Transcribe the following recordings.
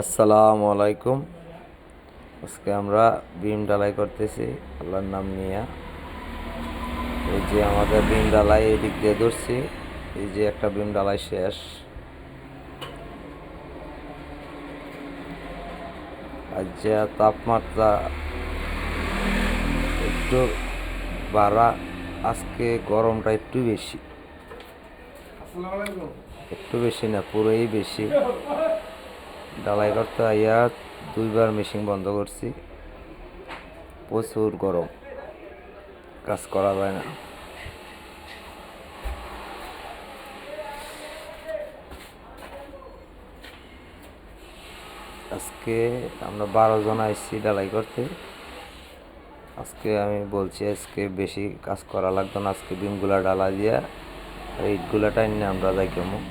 আসসালামু আলাইকুম। আজকে আমরা বিম ডালাই করতেছি, আল্লাহর নাম নিয়ে। এই যে আমাদের বিম ডালাই এই দিক দিয়ে ধরছি, এই যে একটা বিম ডালাই শেষ। আর যে তাপমাত্রা একটু বাড়া, আজকে গরমটা একটু বেশি। একটু বেশি না, পুরোই বেশি। ডালাই করতে আইয়া দুইবার মেশিন বন্ধ করছি। প্রচুর গরম। কাজ করা যায় না। আজকে আমরা বারো জন আইসি ডালাই করতে। আজকে আমি বলছি, আজকে বেশি কাজ করা লাগতো না, আজকে বিমগুলা ডালা দিয়া আর ইটগুলা টাইনে আমরা যাই কেমন?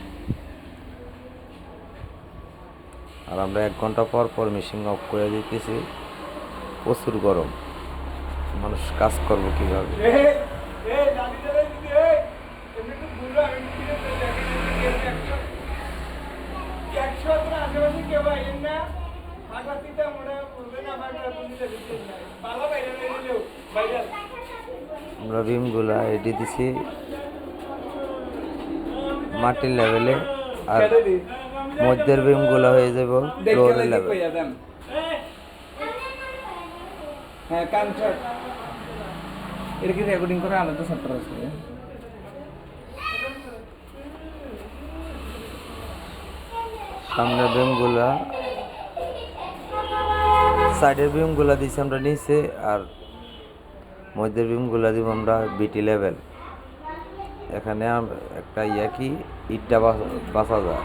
আর আমরা এক ঘণ্টা পর পর মেশিন অফ করে দিতেছি। প্রচুর গরম। মানুষ কাজ করব কীভাবে? আমরা বিমগুলা রেডি দিছি। মাটির লেভেলে আর মধ্যের বিমগুলা হয়ে যাব ফ্লোরের লেভেল হ্যাঁ শট এটা কি রেকর্ডিং করে? আলাদা ছাত্র আছে। সামনের বিমগুলা সাইডের বিমগুলা দিছি আমরা নিচে আর মধ্যের বিমগুলা দিব আমরা বিটি লেভেল এখানে একটা ইয়া কি? ইটটা বাঁচা- যায়।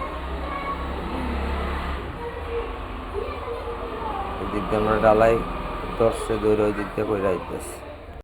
এদিক আমরা ডালাই ধরছে দৌড়ে ওই দিক দিয়ে করে আইতেছে।